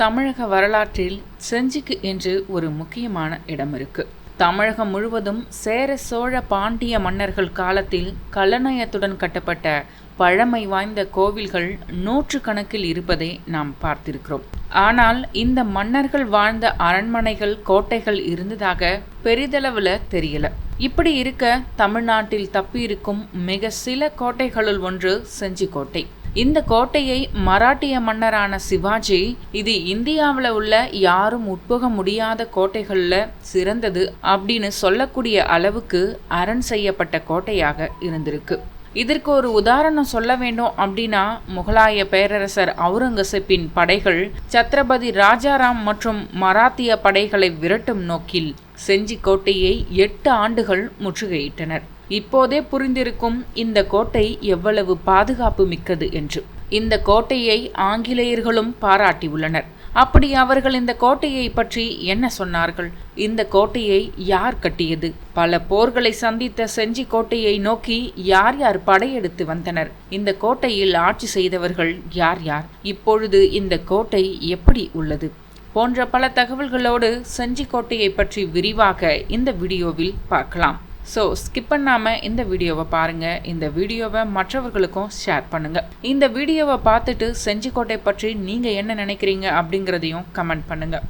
தமிழக வரலாற்றில் செஞ்சிக்கு என்று ஒரு முக்கியமான இடம் இருக்கு. தமிழகம் முழுவதும் சேர சோழ பாண்டிய மன்னர்கள் காலத்தில் கலநயத்துடன் கட்டப்பட்ட பழமை வாய்ந்த கோவில்கள் நூற்று கணக்கில் இருப்பதை நாம் பார்த்திருக்கிறோம். ஆனால் இந்த மன்னர்கள் வாழ்ந்த அரண்மனைகள் கோட்டைகள் இருந்ததாக பெரிதளவில் தெரியல. இப்படி இருக்க தமிழ்நாட்டில் தப்பியிருக்கும் மிக சில கோட்டைகளுள் ஒன்று செஞ்சிக்கோட்டை. இந்த கோட்டையை மராட்டிய மன்னரான சிவாஜி இது இந்தியாவில் உள்ள யாரும் உட்புக முடியாத கோட்டைகளில் சிறந்தது அப்படின்னு சொல்லக்கூடிய அளவுக்கு அரண் செய்யப்பட்ட கோட்டையாக இருந்திருக்கு. இதற்கு ஒரு உதாரணம் சொல்ல வேண்டும் அப்படின்னா முகலாய பேரரசர் அவுரங்கசீப்பின் படைகள் சத்ரபதி ராஜாராம் மற்றும் மராத்திய படைகளை விரட்டும் நோக்கில் செஞ்சி கோட்டையை எட்டு ஆண்டுகள் முற்றுகையிட்டனர். இப்போதே புரிந்திருக்கும் இந்த கோட்டை எவ்வளவு பாதுகாப்பு மிக்கது என்று. இந்த கோட்டையை ஆங்கிலேயர்களும் பாராட்டியுள்ளனர். அப்படி அவர்கள் இந்த கோட்டையை பற்றி என்ன சொன்னார்கள்? இந்த கோட்டையை யார் கட்டியது? பல போர்களை சந்தித்த செஞ்சி கோட்டையை நோக்கி யார் யார் படையெடுத்து வந்தனர்? இந்த கோட்டையில் ஆட்சி செய்தவர்கள் யார் யார்? இப்பொழுது இந்த கோட்டை எப்படி உள்ளது? போன்ற பல தகவல்களோடு செஞ்சி கோட்டையை பற்றி விரிவாக இந்த வீடியோவில் பார்க்கலாம். ஸோ ஸ்கிப் பண்ணாமல் இந்த வீடியோவை பாருங்கள் இந்த வீடியோவை மற்றவர்களுக்கும் ஷேர் பண்ணுங்கள் இந்த வீடியோவை பார்த்துட்டு செஞ்சிக்கோட்டை பற்றி நீங்கள் என்ன நினைக்கிறீங்க அப்படிங்கிறதையும் கமெண்ட் பண்ணுங்கள்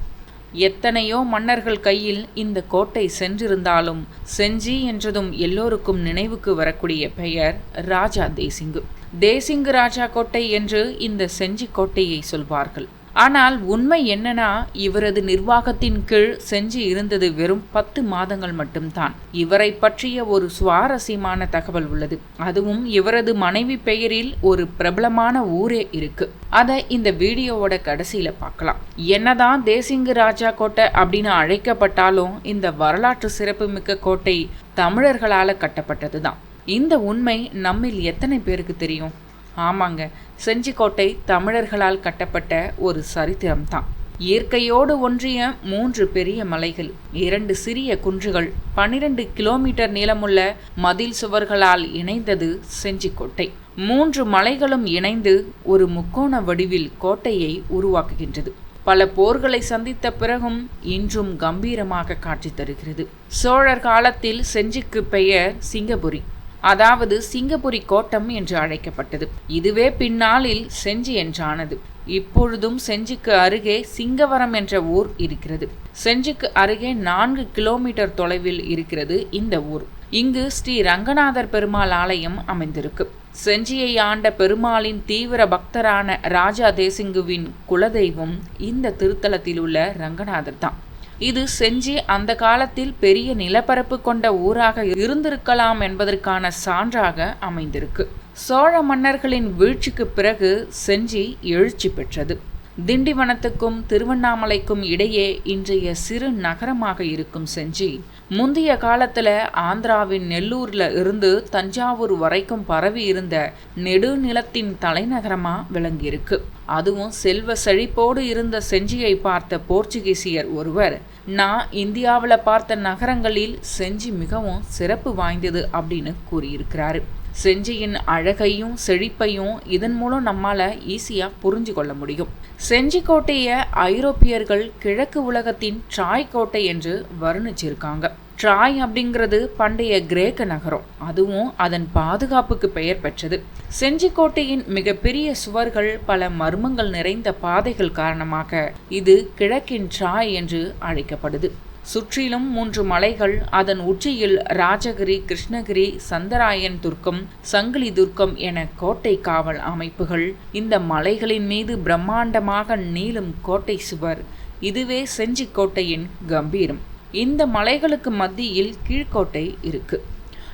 எத்தனையோ மன்னர்கள் கையில் இந்த கோட்டை சென்றிருந்தாலும் செஞ்சி என்றதும் எல்லோருக்கும் நினைவுக்கு வரக்கூடிய பெயர் ராஜா தேசிங்கு. தேசிங்கு ராஜா கோட்டை என்று இந்த செஞ்சி கோட்டையை சொல்வார்கள். ஆனால் உண்மை என்னன்னா இவரது நிர்வாகத்தின் கீழ் செஞ்சு இருந்தது வெறும் பத்து மாதங்கள் மட்டும்தான். இவரை பற்றிய ஒரு சுவாரஸ்யமான தகவல் உள்ளது. அதுவும் இவரது மனைவி பெயரில் ஒரு பிரபலமான ஊரே இருக்கு. அதை இந்த வீடியோவோட கடைசியில பார்க்கலாம். என்னதான் தேசிங்கு ராஜா கோட்டை அப்படின்னு அழைக்கப்பட்டாலும் இந்த வரலாற்று சிறப்புமிக்க கோட்டை தமிழர்களால கட்டப்பட்டது தான் இந்த உண்மை நம்மில் எத்தனை பேருக்கு தெரியும்? ஆமாங்க. செஞ்சிக்கோட்டை தமிழர்களால் கட்டப்பட்ட ஒரு சரித்திரம்தான். இயற்கையோடு ஒன்றிய மூன்று பெரிய மலைகள் இரண்டு சிறிய குன்றுகள் பன்னிரண்டு கிலோமீட்டர் நீளமுள்ள மதில் சுவர்களால் இணைந்தது செஞ்சிக்கோட்டை. மூன்று மலைகளும் இணைந்து ஒரு முக்கோண வடிவில் கோட்டையை உருவாக்குகின்றது. பல போர்களை சந்தித்த பிறகும் இன்றும் கம்பீரமாக காட்சி தருகிறது. சோழர் காலத்தில் செஞ்சிக்கு பெயர் சிங்கபுரி. அதாவது சிங்கப்புரி கோட்டம் என்று அழைக்கப்பட்டது. இதுவே பின்னாளில் செஞ்சி என்றானது. இப்பொழுதும் செஞ்சிக்கு அருகே சிங்கவரம் என்ற ஊர் இருக்கிறது. செஞ்சிக்கு அருகே நான்கு கிலோமீட்டர் தொலைவில் இருக்கிறது இந்த ஊர். இங்கு ஸ்ரீ ரங்கநாதர் பெருமாள் ஆலயம் அமைந்திருக்கு. செஞ்சியை ஆண்ட பெருமாளின் தீவிர பக்தரான ராஜா தேசிங்குவின் குலதெய்வம் இந்த திருத்தலத்தில் உள்ள ரங்கநாதர் தான் இது செஞ்சி அந்த காலத்தில் பெரிய நிலப்பரப்பு கொண்ட ஊராக இருந்திருக்கலாம் என்பதற்கான சான்றாக அமைந்திருக்கு. சோழ மன்னர்களின் வீழ்ச்சிக்கு பிறகு செஞ்சி எழுச்சி பெற்றது. திண்டிவனத்துக்கும் திருவண்ணாமலைக்கும் இடையே இன்றைய சிறு நகரமாக இருக்கும் செஞ்சி முந்தைய காலத்தில் ஆந்திராவின் நெல்லூரில் இருந்து தஞ்சாவூர் வரைக்கும் பரவி இருந்த நெடுநிலத்தின் தலைநகரமாக விளங்கியிருக்கு. அதுவும் செல்வ செழிப்போடு இருந்த செஞ்சியை பார்த்த போர்ச்சுகீசியர் ஒருவர் நான் இந்தியாவில் பார்த்த நகரங்களில் செஞ்சி மிகவும் சிறப்பு வாய்ந்தது அப்படின்னு கூறியிருக்கிறாரு. செஞ்சியின் அழகையும் செழிப்பையும் இதன் மூலம் நம்மால் ஈஸியாக புரிஞ்சு கொள்ள முடியும். செஞ்சி கோட்டையை ஐரோப்பியர்கள் கிழக்கு உலகத்தின் ட்ராய் கோட்டை என்று வர்ணிச்சிருக்காங்க. ட்ராய் அப்படிங்கிறது பண்டைய கிரேக்க நகரம். அதுவும் அதன் பாதுகாப்புக்கு பெயர் பெற்றது. செஞ்சிக்கோட்டையின் மிகப்பெரிய சுவர்கள் பல மர்மங்கள் நிறைந்த பாதைகள் காரணமாக இது கிழக்கின் ட்ராய் என்று அழைக்கப்படுது. சுற்றிலும் மூன்று மலைகள் அதன் உச்சியில் ராஜகிரி கிருஷ்ணகிரி சந்தராயன் துர்க்கம் சங்கிலி துர்க்கம் என கோட்டை காவல் அமைப்புகள். இந்த மலைகளின் மீது பிரம்மாண்டமாக நீளும் கோட்டை சுவர். இதுவே செஞ்சிக்கோட்டையின் கம்பீரம். இந்த மலைகளுக்கு மத்தியில் கீழ்கோட்டை இருக்கு.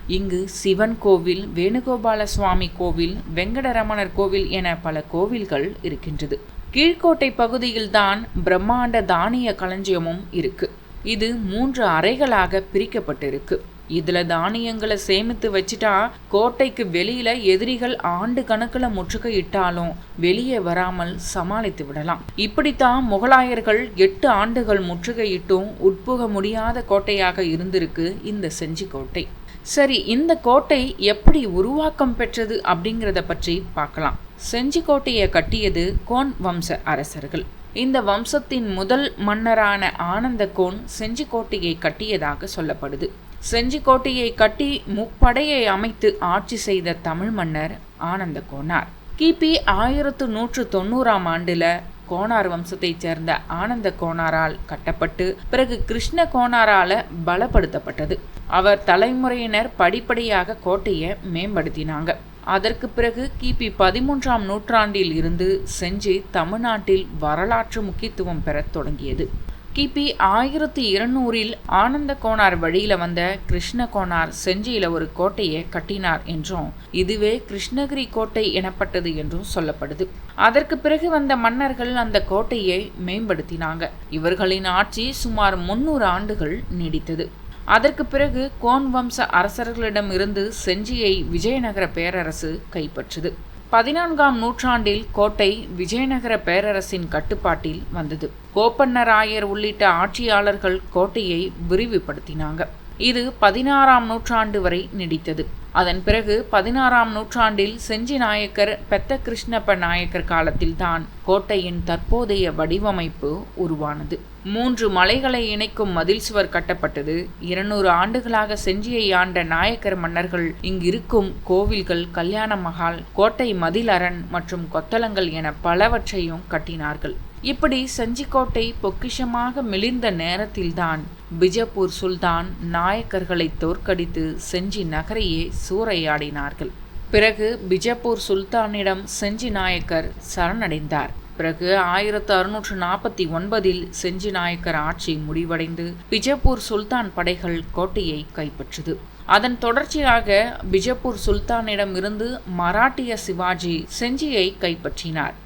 இங்கு சிவன் கோவில் வேணுகோபால சுவாமி கோவில் வெங்கடரமணர் கோவில் என பல கோவில்கள் இருக்கின்றது. கீழ்கோட்டை பகுதியில்தான் பிரம்மாண்ட தானிய களஞ்சியமும் இருக்கு. இது மூன்று அறைகளாக பிரிக்கப்பட்டிருக்கு. இதுல தானியங்களை சேமித்து வச்சிட்டா கோட்டைக்கு வெளியில எதிரிகள் ஆண்டு கணக்குல முற்றுகையிட்டாலும் வெளியே வராமல் சமாளித்து விடலாம். இப்படித்தான் முகலாயர்கள் எட்டு ஆண்டுகள் முற்றுகையிட்டும் உட்புக முடியாத கோட்டையாக இருந்திருக்கு இந்த செஞ்சி கோட்டை. சரி இந்த கோட்டை எப்படி உருவாக்கம் பெற்றது அப்படிங்கிறத பற்றி பார்க்கலாம். செஞ்சி கோட்டையை கட்டியது கோன் வம்ச அரசர்கள். இந்த வம்சத்தின் முதல் மன்னரான ஆனந்த கோன் செஞ்சிக்கோட்டையை கட்டியதாக சொல்லப்படுது. செஞ்சிக்கோட்டையை கட்டி முப்படையை அமைத்து ஆட்சி செய்த தமிழ் மன்னர் ஆனந்த கோனார். கிபி ஆயிரத்து நூற்று தொண்ணூறாம் ஆண்டில் கோனார் வம்சத்தைச் சேர்ந்த ஆனந்த கோனாரால் கட்டப்பட்டு பிறகு கிருஷ்ண கோனாரால பலப்படுத்தப்பட்டது. அவர் தலைமுறையினர் படிப்படியாக கோட்டையை மேம்படுத்தினாங்க. அதற்கு பிறகு கிபி பதிமூன்றாம் நூற்றாண்டில் இருந்து செஞ்சி தமிழ்நாட்டில் வரலாற்று முக்கியத்துவம் பெறத் தொடங்கியது. கிபி ஆயிரத்தி இருநூறில் ஆனந்த கோனார் வழியில் வந்த கிருஷ்ண கோனார் செஞ்சியில் ஒரு கோட்டையை கட்டினார் என்றும் இதுவே கிருஷ்ணகிரி கோட்டை எனப்பட்டது என்றும் சொல்லப்படுது. அதற்கு பிறகு வந்த மன்னர்கள் அந்த கோட்டையை மேம்படுத்தினாங்க. இவர்களின் ஆட்சி சுமார் முன்னூறு ஆண்டுகள் நீடித்தது. அதற்கு பிறகு கோன் வம்ச அரசர்களிடமிருந்து செஞ்சியை விஜயநகர பேரரசு கைப்பற்றுது. பதினான்காம் நூற்றாண்டில் கோட்டை விஜயநகர பேரரசின் கட்டுப்பாட்டில் வந்தது. கோப்பண்ணராயர் உள்ளிட்ட ஆட்சியாளர்கள் கோட்டையை விரிவுபடுத்தினாங்க. இது பதினாறாம் நூற்றாண்டு வரை நீடித்தது. அதன் பிறகு பதினாறாம் நூற்றாண்டில் செஞ்சி நாயக்கர் பெத்த கிருஷ்ணப்ப நாயக்கர் காலத்தில்தான் கோட்டையின் தற்போதைய வடிவமைப்பு உருவானது. மூன்று மலைகளை இணைக்கும் மதில் சுவர் கட்டப்பட்டது. இருநூறு ஆண்டுகளாக செஞ்சியை ஆண்ட நாயக்கர் மன்னர்கள் இங்கிருக்கும் கோவில்கள் கல்யாண மகால் கோட்டை மதில் அரண் மற்றும் கொத்தளங்கள் என பலவற்றையும் கட்டினார்கள். இப்படி செஞ்சிக்கோட்டை பொக்கிஷமாக மிளிர்ந்த நேரத்தில்தான் பிஜப்பூர் சுல்தான் நாயக்கர்களை தோற்கடித்து செஞ்சி நகரையே சூறையாடினார்கள். பிறகு பிஜப்பூர் சுல்தானிடம் செஞ்சி நாயக்கர் சரணடைந்தார். பிறகு ஆயிரத்து அறுநூற்று நாற்பத்தி ஒன்பதில் செஞ்சி நாயக்கர் ஆட்சி முடிவடைந்து பிஜப்பூர் சுல்தான் படைகள் கோட்டையை கைப்பற்றுது. அதன் தொடர்ச்சியாக பிஜப்பூர் சுல்தானிடம் இருந்து மராட்டிய சிவாஜி செஞ்சியை கைப்பற்றினார்.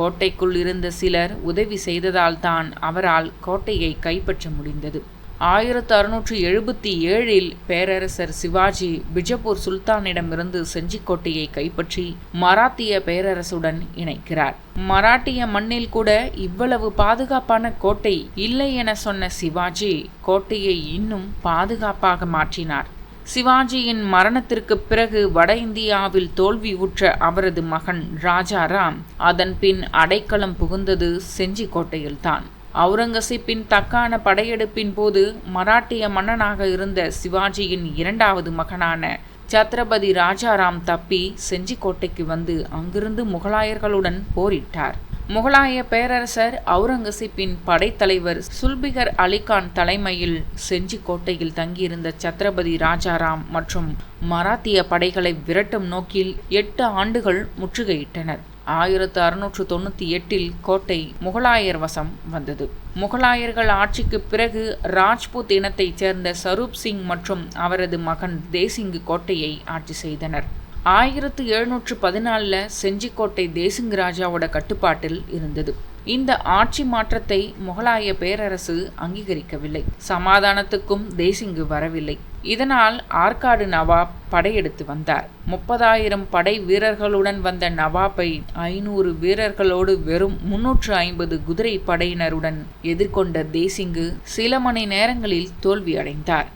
கோட்டைக்குள் இருந்த சிலர் உதவி செய்ததால்தான் அவரால் கோட்டையை கைப்பற்ற முடிந்தது. ஆயிரத்து அறுநூற்று எழுபத்தி ஏழில் பேரரசர் சிவாஜி பிஜப்பூர் சுல்தானிடமிருந்து செஞ்சிக்கோட்டையை கைப்பற்றி மராத்திய பேரரசுடன் இணைக்கிறார். மராட்டிய மண்ணில் கூட இவ்வளவு பாதுகாப்பான கோட்டை இல்லை என சொன்ன சிவாஜி கோட்டையை இன்னும் பாதுகாப்பாக மாற்றினார். சிவாஜியின் மரணத்திற்கு பிறகு வட இந்தியாவில் தோல்வியுற்ற அவரது மகன் ராஜாராம் அதன் பின் அடைக்கலம் புகுந்தது செஞ்சிக்கோட்டையில்தான். அவுரங்கசீப்பின் தக்கான படையெடுப்பின் போது மராட்டிய மன்னனாக இருந்த சிவாஜியின் இரண்டாவது மகனான சத்ரபதி ராஜாராம் தப்பி செஞ்சிக்கோட்டைக்கு வந்து அங்கிருந்து முகலாயர்களுடன் போரிட்டார். முகலாய பேரரசர் அவுரங்கசீப்பின் படைத்தலைவர் சுல்பிகர் அலிகான் தலைமையில் செஞ்சிக்கோட்டையில் தங்கியிருந்த சத்ரபதி ராஜாராம் மற்றும் மராத்திய படைகளை விரட்டும் நோக்கில் எட்டு ஆண்டுகள் முற்றுகையிட்டனர். ஆயிரத்து அறுநூற்று தொண்ணூற்றி எட்டில் கோட்டை முகலாயர் வசம் வந்தது. முகலாயர்கள் ஆட்சிக்கு பிறகு ராஜ்புத் இனத்தைச் சேர்ந்த சரூப் சிங் மற்றும் அவரது மகன் தேசிங்கு கோட்டையை ஆட்சி செய்தனர். ஆயிரத்து எழுநூற்று பதினாலில் செஞ்சிக்கோட்டை தேசிங் ராஜாவோட கட்டுப்பாட்டில் இருந்தது. இந்த ஆட்சி மாற்றத்தை முகலாய பேரரசு அங்கீகரிக்கவில்லை. சமாதானத்துக்கும் தேசிங்கு வரவில்லை. இதனால் ஆற்காடு நவாப் படையெடுத்து வந்தார். முப்பதாயிரம் படை வீரர்களுடன் வந்த நவாப்பை ஐநூறு வீரர்களோடு வெறும் முன்னூற்று ஐம்பது குதிரை படையினருடன் எதிர்கொண்ட தேசிங்கு சில மணி நேரங்களில் தோல்வியடைந்தார்.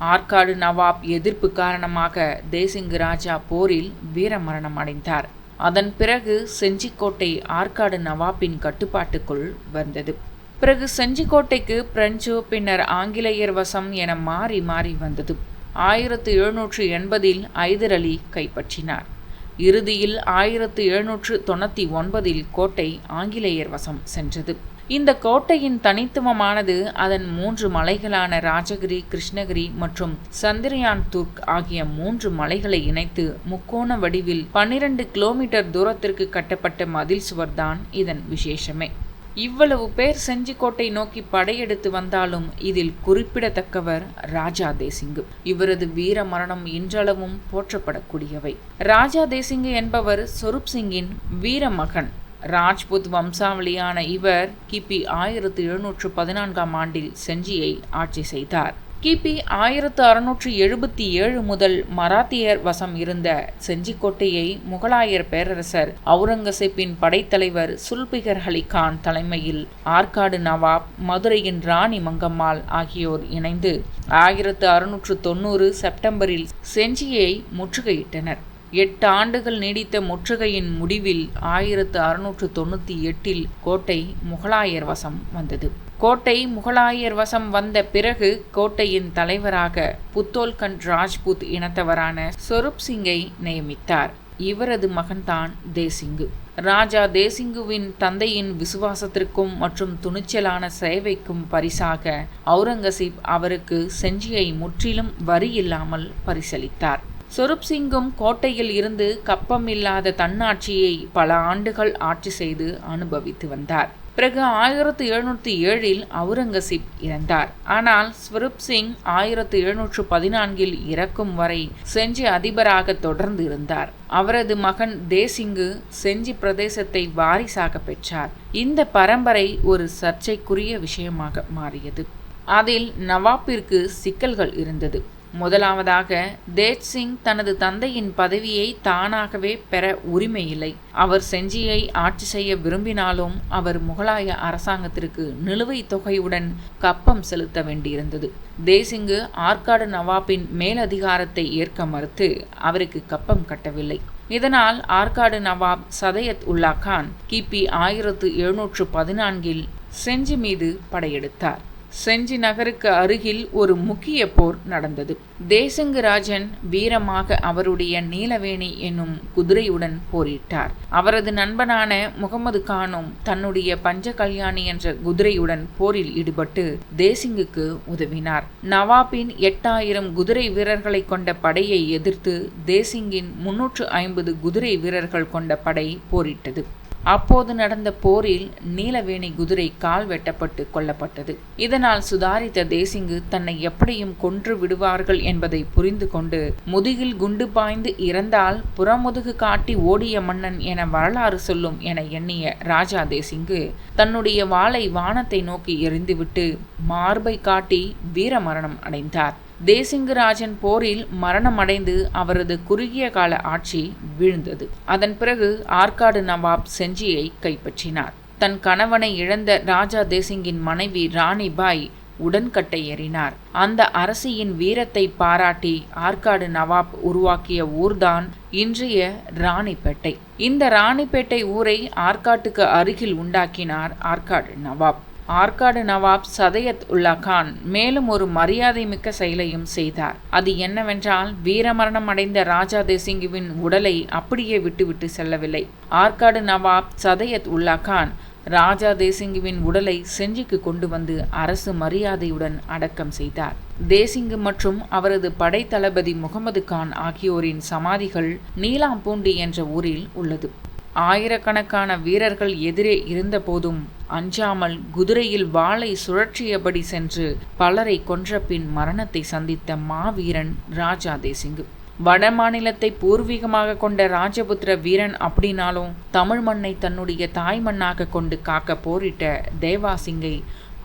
ஆற்காடு நவாப் எதிர்ப்பு காரணமாக தேசிங்கு ராஜா போரில் வீரமரணம் அடைந்தார். அதன் பிறகு செஞ்சிக்கோட்டை ஆற்காடு நவாப்பின் கட்டுப்பாட்டுக்குள் வந்தது. பிறகு செஞ்சிக்கோட்டைக்கு பிரெஞ்சு பின்னர் ஆங்கிலேயர் வசம் என மாறி மாறி வந்தது. ஆயிரத்து எழுநூற்று எண்பதில் ஐதர் அலி கைப்பற்றினார். இறுதியில் ஆயிரத்து எழுநூற்று தொண்ணூற்றி ஒன்பதில் கோட்டை ஆங்கிலேயர் வசம் சென்றது. இந்த கோட்டையின் தனித்துவமானது அதன் மூன்று மலைகளான ராஜகிரி கிருஷ்ணகிரி மற்றும் சந்திரயான் துர்க் ஆகிய மூன்று மலைகளை இணைத்து முக்கோண வடிவில் பன்னிரண்டு கிலோமீட்டர் தூரத்திற்கு கட்டப்பட்ட மதில் சுவர்தான் இதன் விசேஷமே. இவ்வளவு பேர் செஞ்சிக்கோட்டை நோக்கி படையெடுத்து வந்தாலும் இதில் குறிப்பிடத்தக்கவர் ராஜா தேசிங்கு. இவரது வீர மரணம் இன்றளவும் போற்றப்படக்கூடியவை. ராஜா தேசிங்கு என்பவர் சொரூப் சிங்கின் வீர மகன். ராஜ்புத் வம்சாவளியான இவர் கிபி ஆயிரத்து எழுநூற்று பதினான்காம் ஆண்டில் செஞ்சியை ஆட்சி செய்தார். கிபி ஆயிரத்து அறுநூற்று எழுபத்தி ஏழு முதல் மராத்தியர் வசம் இருந்த செஞ்சிக்கோட்டையை முகலாயர் பேரரசர் அவுரங்கசீப்பின் படைத்தலைவர் சுல்பிகர் அலி கான் தலைமையில் ஆற்காடு நவாப் மதுரையின் ராணி மங்கம்மாள் ஆகியோர் இணைந்து ஆயிரத்து அறுநூற்று தொண்ணூறு செப்டம்பரில் செஞ்சியை முற்றுகையிட்டனர். எட்டு ஆண்டுகள் நீடித்த முற்றுகையின் முடிவில் ஆயிரத்து அறுநூற்று தொண்ணூற்றி எட்டில் கோட்டை முகலாயர் வசம் வந்தது. கோட்டை முகலாயர் வசம் வந்த பிறகு கோட்டையின் தலைவராக புத்தோல்கண்ட் ராஜ்புத் இனத்தவரான சொரூப் சிங்கை நியமித்தார். இவரது மகன்தான் தேசிங்கு. ராஜா தேசிங்குவின் தந்தையின் விசுவாசத்திற்கும் மற்றும் துணிச்சலான சேவைக்கும் பரிசாக அவுரங்கசீப் அவருக்கு செஞ்சியை முற்றிலும் வரி இல்லாமல் பரிசளித்தார். சொரூப் சிங்கும் கோட்டையில் இருந்து கப்பம் இல்லாத தன்னாட்சியை பல ஆண்டுகள் ஆட்சி செய்து அனுபவித்து வந்தார். பிறகு ஆயிரத்தி எழுநூற்றி ஏழில் அவுரங்கசீப் இறந்தார். ஆனால் ஸ்வரூப் சிங் ஆயிரத்தி எழுநூற்று பதினான்கில் இறக்கும் வரை செஞ்சி அதிபராக தொடர்ந்து இருந்தார். அவரது மகன் தேசிங்கு செஞ்சி பிரதேசத்தை வாரிசாக பெற்றார். இந்த பரம்பரை ஒரு சர்ச்சைக்குரிய விஷயமாக மாறியது. அதில் நவாப்பிற்கு சிக்கல்கள் இருந்தது. முதலாவதாக தேஜ் சிங் தனது தந்தையின் பதவியை தானாகவே பெற உரிமையில்லை. அவர் செஞ்சியை ஆட்சி செய்ய விரும்பினாலும் அவர் முகலாய அரசாங்கத்திற்கு நிலுவைத் தொகையுடன் கப்பம் செலுத்த வேண்டியிருந்தது. தேசிங்கு ஆற்காடு நவாபின் மேலதிகாரத்தை ஏற்க மறுத்து அவருக்கு கப்பம் கட்டவில்லை. இதனால் ஆற்காடு நவாப் சதயத் உல்லா கான் கிபி ஆயிரத்து எழுநூற்று பதினான்கில் செஞ்சி மீது படையெடுத்தார். செஞ்சி நகருக்கு அருகில் ஒரு முக்கிய போர் நடந்தது. தேசங்கு ராஜன் வீரமாக அவருடைய நீலவேணி என்னும் குதிரையுடன் போரிட்டார். அவரது நண்பனான முகமது கானும் தன்னுடைய பஞ்ச கல்யாணி என்ற குதிரையுடன் போரில் ஈடுபட்டு தேசிங்குக்கு உதவினார். நவாபின் எட்டாயிரம் குதிரை வீரர்களை கொண்ட படையை எதிர்த்து தேசிங்கின் முன்னூற்று ஐம்பது குதிரை வீரர்கள் கொண்ட படை போரிட்டது. அப்போது நடந்த போரில் நீலவேணி குதிரை கால் வெட்டப்பட்டு கொல்லப்பட்டது. இதனால் சுதாரித்த தேசிங்கு தன்னை எப்படியும் கொன்று விடுவார்கள் என்பதை புரிந்து கொண்டு முதுகில் குண்டு பாய்ந்து இறந்தால் புறமுதுகு காட்டி ஓடிய மன்னன் என வரலாறு சொல்லும் என எண்ணிய ராஜா தேசிங்கு தன்னுடைய வாளை வானத்தை நோக்கி எறிந்துவிட்டு மார்பை காட்டி வீரமரணம் அடைந்தார். தேசிங்கராஜன் போரில் மரணமடைந்து அவரது குறுகிய கால ஆட்சி வீழ்ந்தது. அதன் பிறகு ஆற்காடு நவாப் செஞ்சியை கைப்பற்றினார். தன் கணவனை இழந்த ராஜா தேசிங்கின் மனைவி ராணி பாய் உடன்கட்டை ஏறினார் அந்த அரசியின் வீரத்தை பாராட்டி ஆற்காடு நவாப் உருவாக்கிய ஊர்தான் இன்றைய ராணிப்பேட்டை. இந்த ராணிப்பேட்டை ஊரை ஆற்காட்டுக்கு அருகில் உண்டாக்கினார் ஆற்காடு நவாப். ஆற்காடு நவாப் சதயத் உல்லா கான் மேலும் ஒரு மரியாதை மிக்க செயலையும் செய்தார். அது என்னவென்றால் வீரமரணம் அடைந்த ராஜா தேசிங்குவின் உடலை அப்படியே விட்டுவிட்டு செல்லவில்லை. ஆற்காடு நவாப் சதயத் உல்லா கான் ராஜா தேசிங்குவின் உடலை செஞ்சிக்கு கொண்டு வந்து அரசு மரியாதையுடன் அடக்கம் செய்தார். தேசிங்கு மற்றும் அவரது படைத்தளபதி முகமது கான் ஆகியோரின் சமாதிகள் நீலாம்பூண்டி என்ற ஊரில் உள்ளது. ஆயிரக்கணக்கான வீரர்கள் எதிரே இருந்தபோதும் அஞ்சாமல் குதிரையில் வாளை சுழற்றியபடி சென்று பலரை கொன்ற பின் மரணத்தை சந்தித்த மாவீரன் ராஜா தேசிங்கு. வட மாநிலத்தை பூர்வீகமாக கொண்ட ராஜபுத்திர வீரன் அப்படின்னாலும் தமிழ் மண்ணை தன்னுடைய தாய் மண்ணாக கொண்டு காக்க போரிட்ட தேவாசிங்கை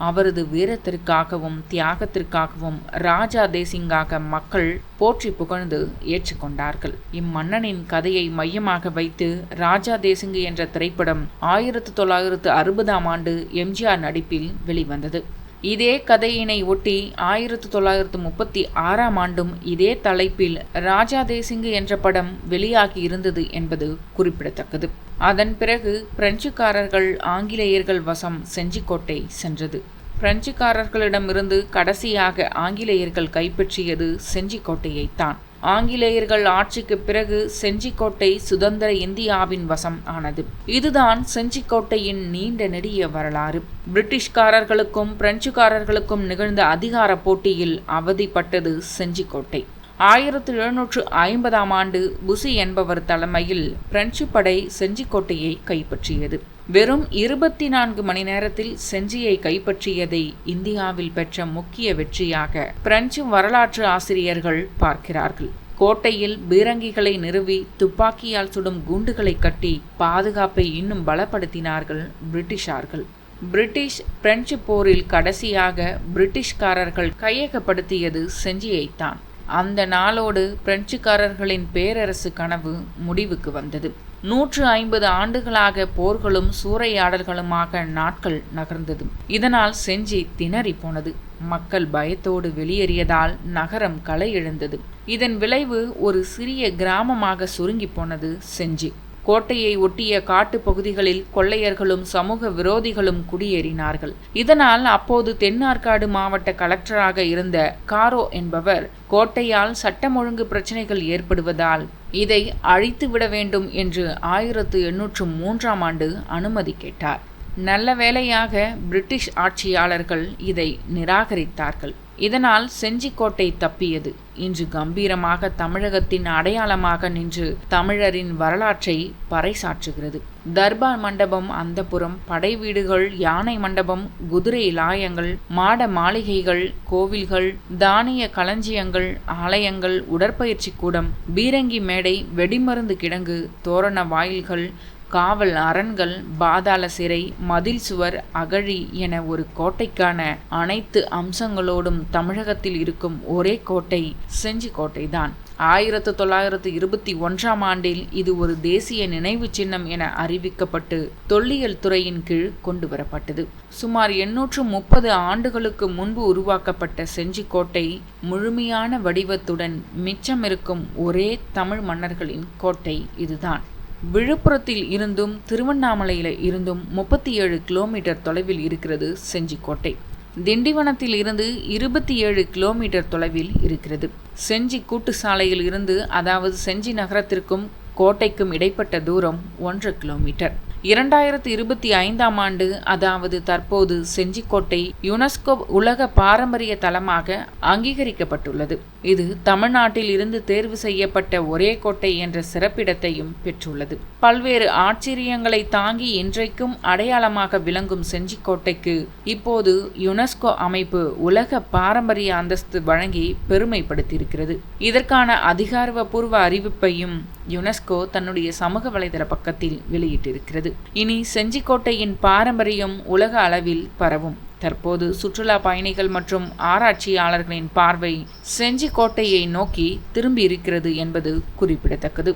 அவரது வீரத்திற்காகவும் தியாகத்திற்காகவும் ராஜா தேசிங்காக மக்கள் போற்றி புகழ்ந்து ஏற்றுக்கொண்டார்கள். இம்மன்னனின் கதையை மையமாக வைத்து ராஜா தேசிங்கு என்ற திரைப்படம் ஆயிரத்து தொள்ளாயிரத்து அறுபதாம் ஆண்டு எம்ஜிஆர் நடிப்பில் வெளிவந்தது. இதே கதையினை ஒட்டி ஆயிரத்து தொள்ளாயிரத்து முப்பத்தி ஆறாம் ஆண்டும் இதே தலைப்பில் ராஜா தேசிங்கு என்ற படம் வெளியாகி இருந்தது என்பது குறிப்பிடத்தக்கது. அதன் பிறகு பிரெஞ்சுக்காரர்கள் ஆங்கிலேயர்கள் வசம் செஞ்சிக்கோட்டை சென்றது. பிரெஞ்சுக்காரர்களிடமிருந்து கடைசியாக ஆங்கிலேயர்கள் கைப்பற்றியது செஞ்சிக்கோட்டையைத்தான். ஆங்கிலேயர்கள் ஆட்சிக்கு பிறகு செஞ்சிக்கோட்டை சுதந்திர இந்தியாவின் வசம் ஆனது. இதுதான் செஞ்சிக்கோட்டையின் நீண்ட நெடிய வரலாறு. பிரிட்டிஷ்காரர்களுக்கும் பிரெஞ்சுக்காரர்களுக்கும் நிகழ்ந்த அதிகார போட்டியில் அவதிப்பட்டது செஞ்சிக்கோட்டை. ஆயிரத்தி எழுநூற்று ஐம்பதாம் ஆண்டு புசி என்பவர் தலைமையில் பிரெஞ்சு படை செஞ்சிக்கோட்டையை கைப்பற்றியது. வெறும் இருபத்தி நான்கு மணி நேரத்தில் செஞ்சியை கைப்பற்றியதை இந்தியாவில் பெற்ற முக்கிய வெற்றியாக பிரெஞ்சு வரலாற்று ஆசிரியர்கள் பார்க்கிறார்கள். கோட்டையில் பீரங்கிகளை நிறுவி துப்பாக்கியால் சுடும் குண்டுகளை கட்டி பாதுகாப்பை இன்னும் பலப்படுத்தினார்கள் பிரிட்டிஷார்கள். பிரிட்டிஷ் பிரெஞ்சு போரில் கடைசியாக பிரிட்டிஷ்காரர்கள் கையகப்படுத்தியது செஞ்சியைத்தான். அந்த நாளோடு பிரெஞ்சுக்காரர்களின் பேரரசு கனவு முடிவுக்கு வந்தது. நூற்று ஐம்பது ஆண்டுகளாக போர்களும் சூறையாடல்களுமாக நாட்கள் நகர்ந்தது. இதனால் செஞ்சி திணறி போனது. மக்கள் பயத்தோடு வெளியேறியதால் நகரம் களை இழந்தது இதன் விளைவு ஒரு சிறிய கிராமமாக சுருங்கி போனது செஞ்சி. கோட்டையை ஒட்டிய காட்டு பகுதிகளில் கொள்ளையர்களும் சமூக விரோதிகளும் குடியேறினார்கள். இதனால் அப்போது தென்னார்காடு மாவட்ட கலெக்டராக இருந்த காரோ என்பவர் கோட்டையால் சட்டம் ஒழுங்கு பிரச்சனைகள் ஏற்படுவதால் இதை அழித்து விட வேண்டும் என்று ஆயிரத்து எண்ணூற்று மூன்றாம் ஆண்டு அனுமதி கேட்டார். நல்ல வேளையாக பிரிட்டிஷ் ஆட்சியாளர்கள் இதை நிராகரித்தார்கள். இதனால் செஞ்சிக்கோட்டை தப்பியது. இன்று கம்பீரமாக தமிழகத்தின் அடையாளமாக நின்று தமிழரின் வரலாற்றை பறைசாற்றுகிறது. தர்பார் மண்டபம் அந்தப்புறம் படை வீடுகள் யானை மண்டபம் குதிரை லாயங்கள் மாட மாளிகைகள் கோவில்கள் தானிய களஞ்சியங்கள் ஆலயங்கள் உடற்பயிற்சி கூடம் பீரங்கி மேடை வெடிமருந்து கிடங்கு தோரண வாயில்கள் காவல் அரண்கள் பாதாள சிறை மதில் சுவர் அகழி என ஒரு கோட்டைக்கான அனைத்து அம்சங்களோடும் தமிழகத்தில் இருக்கும் ஒரே கோட்டை செஞ்சி கோட்டைதான். ஆயிரத்து தொள்ளாயிரத்து இருபத்தி ஒன்றாம் ஆண்டில் இது ஒரு தேசிய நினைவு சின்னம் என அறிவிக்கப்பட்டு தொல்லியல் துறையின் கீழ் கொண்டு வரப்பட்டது. சுமார் எண்ணூற்று முப்பது ஆண்டுகளுக்கு முன்பு உருவாக்கப்பட்ட செஞ்சிக்கோட்டை முழுமையான வடிவத்துடன் மிச்சமிருக்கும் ஒரே தமிழ் மன்னர்களின் கோட்டை இதுதான். விழுப்புரத்தில் இருந்தும் திருவண்ணாமலையில் இருந்தும் முப்பத்தி ஏழு கிலோமீட்டர் தொலைவில் இருக்கிறது செஞ்சிக்கோட்டை. திண்டிவனத்தில் இருந்து இருபத்தி ஏழு கிலோமீட்டர் தொலைவில் இருக்கிறது. செஞ்சி கூட்டு சாலையில் இருந்து அதாவது செஞ்சி நகரத்திற்கும் கோட்டைக்கும் இடைப்பட்ட தூரம் ஒன்று கிலோமீட்டர். இரண்டாயிரத்தி இருபத்தி ஐந்தாம் ஆண்டு அதாவது தற்போது செஞ்சிக்கோட்டை யுனெஸ்கோ உலக பாரம்பரிய தலமாக அங்கீகரிக்கப்பட்டுள்ளது. இது தமிழ்நாட்டில் இருந்து தேர்வு செய்யப்பட்ட ஒரே கோட்டை என்ற சிறப்பிடத்தையும் பெற்றுள்ளது. பல்வேறு ஆச்சரியங்களை தாங்கி இன்றைக்கும் அடையாளமாக விளங்கும் செஞ்சிக்கோட்டைக்கு இப்போது யுனெஸ்கோ அமைப்பு உலக பாரம்பரிய அந்தஸ்து வழங்கி பெருமைப்படுத்தியிருக்கிறது. இதற்கான அதிகாரப்பூர்வ அறிவிப்பையும் யுனெஸ்கோ தன்னுடைய சமூக வலைதள பக்கத்தில் வெளியிட்டிருக்கிறது. இனி செஞ்சிக்கோட்டையின் பாரம்பரியம் உலக அளவில் பரவும். தற்போது சுற்றுலா பயணிகள் மற்றும் ஆராய்ச்சியாளர்களின் பார்வை செஞ்சிக்கோட்டையை நோக்கி திரும்பி இருக்கிறது என்பது குறிப்பிடத்தக்கது.